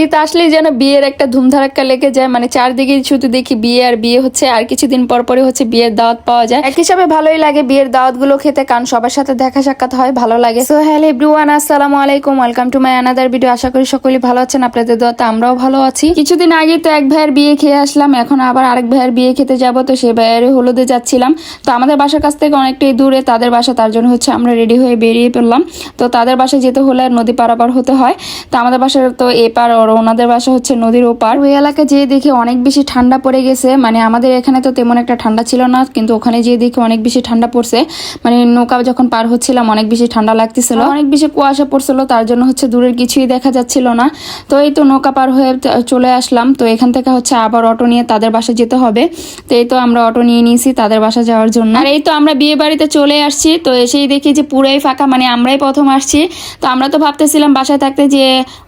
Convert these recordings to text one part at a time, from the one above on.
শীত আসলেই যেন বিয়ের একটা ধুমধারাক্কা লেগে যায়। মানে চারদিকে শুধু দেখি বিয়ে আর বিয়ে হচ্ছে আর কিছুদিন পর পরে হচ্ছে বিয়ের দাওয়াত পাওয়া যায়। এক হিসাবে ভালোই লাগে বিয়ের দাওয়াতগুলো খেতে কারণ সবার সাথে দেখা সাক্ষাৎ হয় ভালো লাগে। সো হ্যালো এভরিওয়ান আসসালামু আলাইকুম welcome to my another video আশা করি সকলেই ভালো আছেন আপনাদের দোয়াতে আমরাও ভালো আছি। কিছুদিন আগে তো এক ভাইয়ের বিয়ে খেয়ে আসলাম এখন আবার আরেক ভাইয়ের বিয়ে খেতে যাব তো সেই ভাইয়ের হলুদে যাচ্ছিলাম। তো আমাদের বাসার কাছ থেকে অনেকটাই দূরে তাদের বাসা তার জন্য হচ্ছে আমরা রেডি হয়ে বেরিয়ে পড়লাম। তো তাদের বাসায় যেতে হলে নদী পারাপার হতে হয়। তো আমাদের বাসার তো এপার আর ওনাদের বাসা হচ্ছে নদীর ওপার। ওই এলাকা যেয়ে দেখে অনেক বেশি ঠান্ডা পড়ে গেছে। মানে আমাদের এখানে তো তেমন একটা ঠান্ডা ছিল না, কিন্তু ওখানে যেয়ে দেখে অনেক বেশি ঠান্ডা পড়ছে। মানে নৌকা যখন পার হচ্ছিলাম, অনেক বেশি ঠান্ডা লাগতেছিল। অনেক বেশি কুয়াশা পড়ছিল, তার জন্য হচ্ছে দূরের কিছুই দেখা যাচ্ছিল না। তো এই তো নৌকা পার হয়ে চলে আসলাম। তো এখান থেকে হচ্ছে আবার অটো নিয়ে তাদের বাসা যেতে হবে। তো এই তো আমরা অটো নিয়ে নিয়েছি তাদের বাসা যাওয়ার জন্য। আর এই তো আমরা বিয়ে বাড়িতে চলে আসছি। তো এসেই দেখি যে পুরাই ফাঁকা মানে আমরাই প্রথম আসছি। তো আমরা তো ভাবতেছিলাম বাসায় থাকতে যে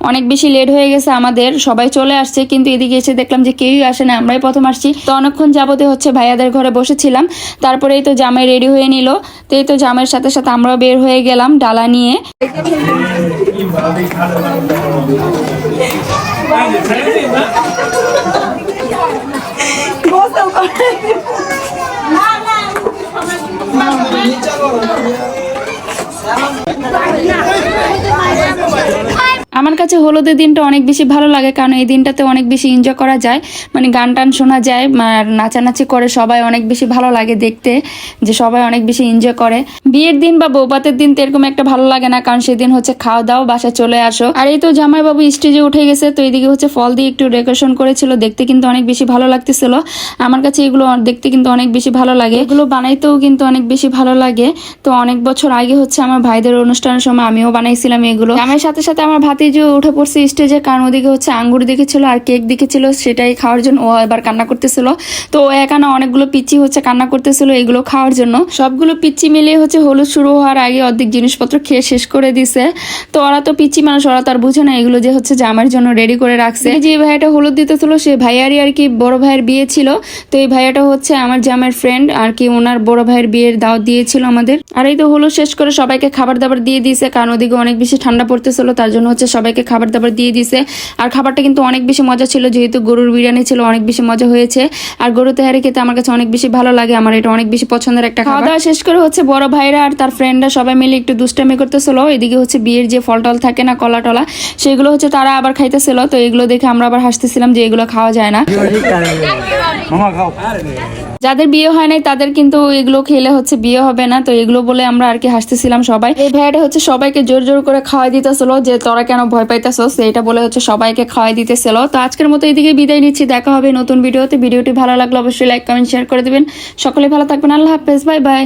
অনেক বেশি লেট হয়ে গেছে আমাদের সবাই চলে আসছে কিন্তু এদিকে এসে দেখলাম যে কেউই আসে না আমরাই প্রথম আসছি। তো অনেকক্ষণ যাবতে হচ্ছে ভাইয়াদের ঘরে বসেছিলাম। তারপরে এই তো জামাই রেডি হয়ে নিল। তো এই তো জামাইয়ের সাথে সাথে আমরাও বের হয়ে গেলাম ডালা নিয়ে। আমার কাছে হলুদের দিনটা অনেক বেশি ভালো লাগে, কারণ এই দিনটাতে অনেক বেশি এনজয় করা যায়। মানে গান টান শোনা যায়, আর নাচানাচি করে সবাই অনেক বেশি ভালো লাগে দেখতে, যে সবাই অনেক বেশি এনজয় করে। বিয়ের দিন বা বৌবাতের দিন তো এরকম একটা ভালো লাগে না, কারণ সেদিন হচ্ছে খাওয়া দাওয়া, বাসায় চলে আসো। আর এই তো জামাইবাবু স্টেজে উঠে গেছে, তো এইদিকে হচ্ছে ফল দিয়ে একটু ডেকোরেশন করেছিল, দেখতে কিন্তু অনেক বেশি ভালো লাগতেছিল। আমার কাছে এগুলো দেখতে কিন্তু অনেক বেশি ভালো লাগে। এগুলো বানাইতেও কিন্তু অনেক বেশি ভালো লাগে। তো অনেক বছর আগে হচ্ছে আমার ভাইদের অনুষ্ঠানের সময় আমিও বানাইছিলাম এগুলো। আমার সাথে সাথে আমার ভাতিজিও উঠে পড়ছে স্টেজে কারণ ওদিকে হচ্ছে আঙ্গুর দেখেছিল আর কেক দেখেছিল সেটাই খাওয়ার জন্য ও এবার কান্না করতেছিল। তো ও একানা অনেকগুলো পিচি হচ্ছে কান্না করতেছিল এগুলো খাওয়ার জন্য। সবগুলো পিচি মিলিয়ে হচ্ছে হলুদ শুরু হওয়ার আগে অর্ধেক জিনিসপত্র খেয়ে শেষ করে দিছে। তো ওরা তো পিচি মানুষ, ওরা তার বুঝে না এগুলো যে হচ্ছে জামার জন্য রেডি করে রাখছে। যে ভাইয়াটা হলুদ দিতেছিল, সে ভাইয়ারই আর কি বড় ভাইয়ের বিয়ে ছিল। তো এই ভাইয়াটা হচ্ছে আমার জামার ফ্রেন্ড আর কি ওনার বড় ভাইয়ের বিয়ের দাওয়াত দিয়েছিল আমাদের। আর এই তো হলুদ শেষ করে সবাইকে খাবার দাবার দিয়ে দিয়েছে কারণ ওদিকে অনেক বেশি ঠান্ডা পড়তেছিল, তার জন্য হচ্ছে সবাইকে খাবার দাবার দিয়ে দিছে। আর খাবারটা কিন্তু অনেক বেশি মজা ছিল যেহেতু গরুর বিরিয়ানি ছিল অনেক বেশি মজা হয়েছে। আর গরু তেহারি খেতে আমার কাছে অনেক বেশি ভালো লাগে আমার এটা অনেক বেশি পছন্দের একটা খাওয়া দাওয়া শেষ করে হচ্ছে বড় ভাইরা আর তার ফ্রেন্ডরা সবাই মিলে একটু দুষ্টামি করতেছিল। এদিকে হচ্ছে বিয়ের যে ফল টল থাকে না কলা টলা সেগুলো হচ্ছে তারা আবার খাইতেছিল। তো এগুলো দেখে আমরা আবার হাসতেছিলাম যে এগুলো খাওয়া যায় না। মামা খাও। যাদের বিয়ে হয় নাই, তাদের কিন্তু এগুলো খেলে হচ্ছে বিয়ে হবে না। তো এগুলো বলে আমরা আর কি হাসতেছিলাম সবাই। এই ভাইয়াটা হচ্ছে সবাইকে জোর জোর করে খাওয়াই দিতেছিল যে, তোরা কেন ভয় পাইতেছস? সেইটা বলে হচ্ছে সবাইকে খাওয়াই দিতেছিল। তো আজকের মতো এইদিকে বিদায় নিচ্ছি। দেখা হবে নতুন ভিডিওতে। ভিডিওটি ভালো লাগলে অবশ্যই লাইক কমেন্ট শেয়ার করে দিবেন। সকলে ভালো থাকবেন। আল্লাহ হাফেজ। Bye bye.